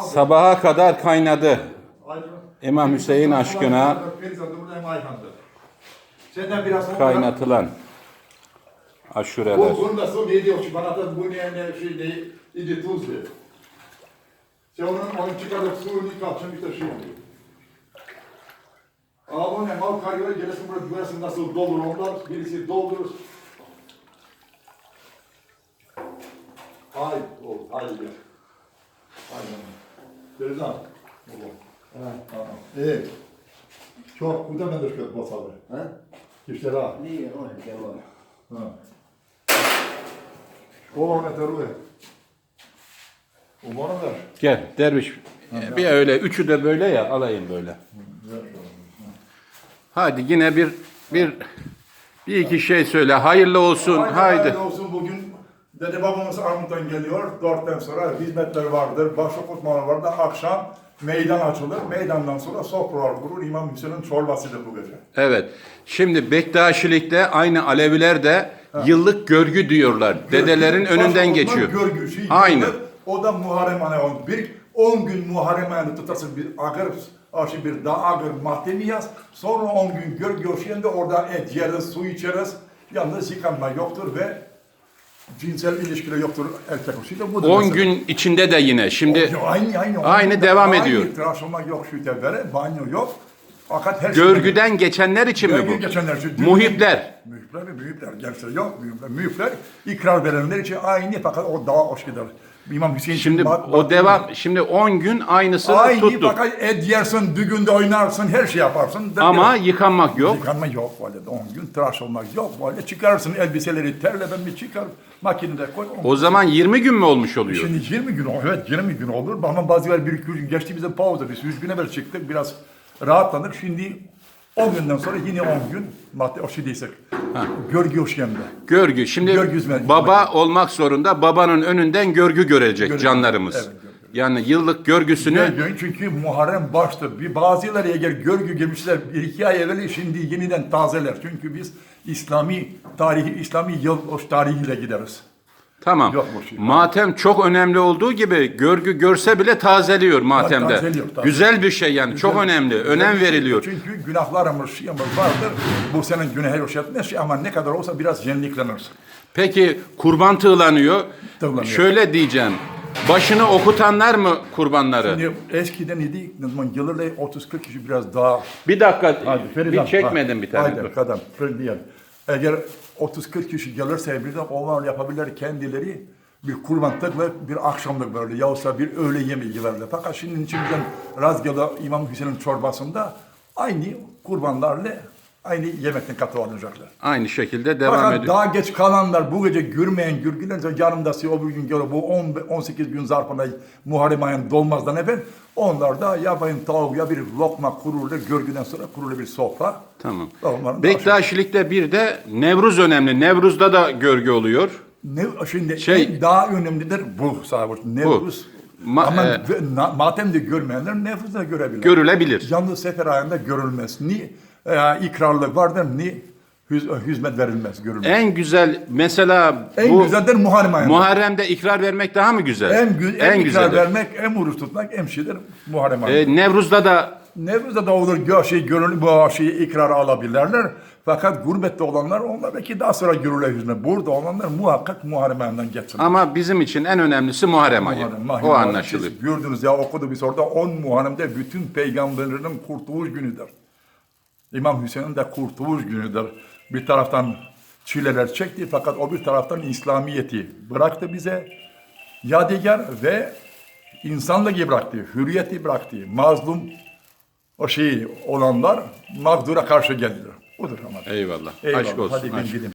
Sabaha kadar kaynadı. İmam Hüseyin aşkına kaynatılan aşureler. Sor ne mal karıyor gelesin burada güversin nasıl dolur onlar birisi doldurur. Hayır, o, hayır. Aynen. Oğlum. Evet. Tamam. İyi. Çok bu da ben de şu basalı. Ha? İşte ha. Nije, on je ovo. Ha. Ovo ne teruje. U moram da. Gel derviş. Bir öyle üçü de böyle ya alayım böyle. Hadi yine bir bir bir iki şey söyle. Hayırlı olsun. Haydi. hayırlı Dede babamız Armut'tan geliyor. Dörtten sonra hizmetler vardır. Başokutmalar vardır. Akşam meydan açılır. Meydandan sonra sofralar kurur. İmam Hüseyin'in çorbasıdır bu gece. Evet. Şimdi Bektaşilikte aynı Aleviler de yıllık görgü diyorlar. Dedelerin önünden geçiyor. Görgü, şey, Aynı. O da Muharrem on. Bir, on gün Muharrem ayını tutarsın bir ağır, aşı bir daha ağır mahdemi yaz. Sonra on gün görgü hoşuyende orada et yeriz, su içeriz. Yalnız yıkanma yoktur ve cinsel ilişkiler yoktur erkek da 10 mesela. gün içinde de yine. Şimdi Yo, aynı aynı. Aynı devam ediyor. Aynı tıraş olmak yok şu tebere, banyo yok. Fakat her görgüden geçenler için mi bu? geçenler için. Muhipler. Mühipler ve mühipler. Gençler yok mühipler. Mühipler ikrar verenler için aynı fakat o daha hoş gider. İmam Hüseyin Şimdi bak- o devam şimdi 10 gün aynısını Aynı tuttuk. fakat et yersin, düğünde oynarsın, her şey yaparsın. Da- Ama biraz- yıkanmak yok. Yıkanma yok böyle 10 gün tıraş olmak yok böyle çıkarırsın elbiseleri terleden bir çıkar makinede koy. O zaman 20 gün mü olmuş oluyor? Şimdi 20 gün evet 20 gün olur ama bazıları bir iki gün geçti bize pauza biz 100 gün evvel çıktık biraz rahatladık şimdi 10 günden sonra yine 10 gün madde o şey değilsek görgü hoşgende. Görgü. Şimdi Görgü hizmeti. baba olmak zorunda. Babanın önünden görgü görecek Görgü. canlarımız. Evet. Yani yıllık görgüsünü Görgü çünkü Muharrem baştır. Bir bazıları eğer görgü girmişler bir iki ay evvel şimdi yeniden tazeler. Çünkü biz İslami tarihi, İslami yıl o tarihiyle gideriz. Tamam. Yok bu şey. Matem çok önemli olduğu gibi görgü görse bile tazeliyor matemde. tazeliyor, tazeliyor. Güzel bir şey yani. Çok önemli. Önem veriliyor. Çünkü günahlarımız, şeyimiz vardır. Bu senin günahı hoş etmez şey ama ne kadar olsa biraz yeniliklenir. Peki kurban tığlanıyor. Tığlanıyor. Şöyle diyeceğim. Başını okutanlar mı kurbanları? Şimdi eskiden idi, ne zaman gelirler 30-40 kişi biraz daha Bir dakika. Hadi bir çekmedim ha. bir tane. Haydi Dur. Eğer 30-40 kişi gelirse birden onlar yapabilir kendileri bir kurban tıkla bir akşamlık böyle yahutsa bir öğle yemeği verirler. Fakat şimdi içimizden Razgada İmam Hüseyin'in çorbasında aynı kurbanlarla aynı yemekten katı alacaklar. Aynı şekilde devam Fakat ediyor. daha geç kalanlar bu gece gürmeyen gürgülerse yanımdası o gün geliyor bu 10, 18 gün zarfında Muharrem ayın dolmazdan evvel onlar da ya bayın tavuk ya bir lokma kurulur görgüden sonra kurulur bir sofra. Tamam. Onların Bektaşilikte bir de Nevruz önemli. Nevruz'da da görgü oluyor. Ne şimdi Şey- daha önemlidir bu savaş. Nevruz. Ma- Ama e- na- matemde görmeyenler Nevruz'da görebilir. Görülebilir. Yalnız sefer ayında görülmez. Ni e, ikrarlık vardır ni hüz, hizmet verilmez, görülmez. En güzel mesela En, bu güzeldir Muharrem ayında. Muharrem'de ikrar vermek daha mı güzel? en, gü- en, ikrar güzeli. vermek, en oruç tutmak, en şeydir Muharrem ayında. E, Nevruz'da da Nevruz'da da olur gö şey görülür bu şeyi ikrar alabilirler. Fakat gurbette olanlar onlar belki daha sonra görürler yüzüne. Burada olanlar muhakkak Muharrem ayından geçsin. ama bizim için en önemlisi Muharrem ayı. Muharrem, Muharrem o anlaşılıyor. Siz gördünüz ya okudu biz orada 10 Muharrem'de bütün peygamberlerin kurtuluş günüdür. İmam Hüseyin'in de kurtuluş günüdür. Bir taraftan çileler çekti fakat o bir taraftan İslamiyeti bıraktı bize. Yadigar ve insanlığı bıraktı, hürriyeti bıraktı. Mazlum o şey olanlar mağdura karşı geldiler. Odur ama. Eyvallah. Eyvallah. Aşk olsun. Hadi ben aşk. gideyim.